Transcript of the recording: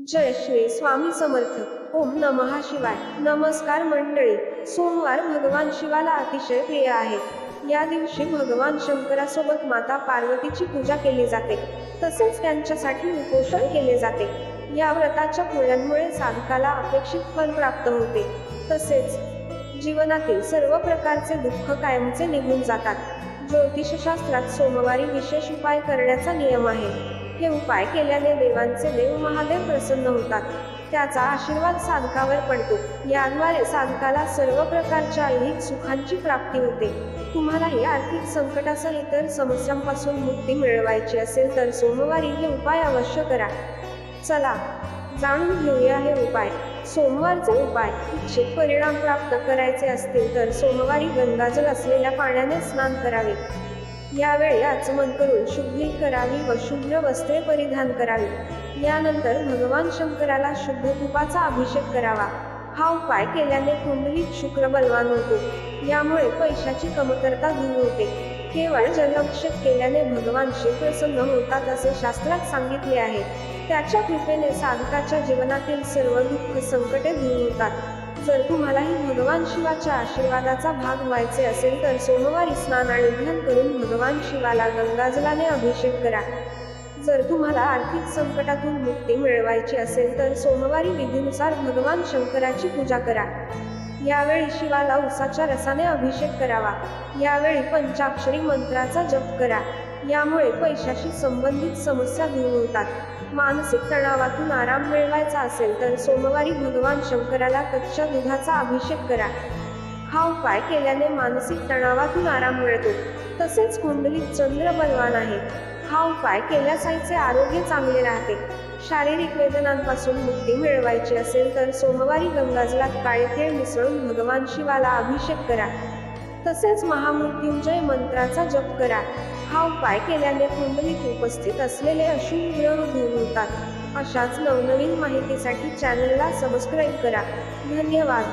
जय श्री स्वामी समर्थ. ओम नमहा शिवाय. नमस्कार मंडळी. सोमवार भगवान शिवाला अतिशय प्रिय आहे. या दिवशी भगवान शंकरासोबत माता पार्वतीची पूजा केली जाते. तसेच त्यांच्यासाठी उपोषण केले जाते. या व्रताच्या पुण्यांमुळे साधकाला अपेक्षित फल प्राप्त होते. तसेच जीवनातील सर्व प्रकारचे दुःख कायमचे निघून जातात. ज्योतिषशास्त्रात सोमवारी विशेष उपाय करण्याचा नियम आहे. हे उपाय केल्याने देवांचे देव महादेव प्रसन्न होतात. त्याचा आशीर्वाद साधकावर पडतो. याद्वारे साधकाला सर्व प्रकारच्या ऐहिक सुखांची प्राप्ती होते. तुम्हालाही आर्थिक संकटासह इतर समस्यांपासून मुक्ती मिळवायची असेल तर सोमवारी हे उपाय अवश्य करा. चला जाणून घेऊया हे उपाय. सोमवारचे उपाय. इच्छित परिणाम प्राप्त करायचे असतील तर सोमवारी गंगाजल असलेल्या पाण्याने स्नान करावे. यावेळी आचमन करून शुद्धी करावी व शुभ्र वस्त्रे परिधान करावी. यानंतर भगवान शंकराला शुद्ध तुपाचा अभिषेक करावा. हा उपाय केल्याने कुंडलीत शुक्र बलवान होतो. यामुळे पैशाची कमतरता दूर होते. केवळ जलाभिषेक केल्याने भगवान शिव प्रसन्न होतात असे शास्त्रात सांगितले आहे. त्याच्या कृपेने साधकाच्या जीवनातील सर्व दुःख संकटे दूर होतात. जर तुम्हालाही भगवान शिवाच्या आशीर्वादाचा भाग व्हायचे असेल तर सोमवारी स्नान आणि ध्यान करून भगवान शिवाला गंगाजलाने अभिषेक करा. जर तुम्हाला आर्थिक संकटातून मुक्ती मिळवायची असेल तर सोमवारी विधीनुसार भगवान शंकराची पूजा करा. यावेळी शिवाला उसाच्या रसाने अभिषेक करावा. यावेळी पंचाक्षरी मंत्राचा जप करा. यामुळे पैशाशी संबंधित समस्या दूर होतात. मानसिक तणावातून आराम मिळवायचा असेल तर सोमवारी भगवान शंकराला कच्च्या दुधाचा अभिषेक करा. हा उपाय केल्याने मानसिक तणावातून आराम मिळतो. तसेच कुंडलीत चंद्र बलवान आहे. हा उपाय केल्यास आईचे आरोग्य चांगले राहते. शारीरिक वेदनांपासून मुक्ती मिळवायची असेल तर सोमवारी गंगाजलात काळे तेळ मिसळून भगवान शिवाला अभिषेक करा. तसेच महामृत्युंजय मंत्राचा जप करा. हा उपाय केल्याने कुंडलीत उपस्थित असलेले अशुभ ग्रह दूर होतात. अशाच नवनवीन माहितीसाठी चॅनलला सबस्क्राईब करा. धन्यवाद.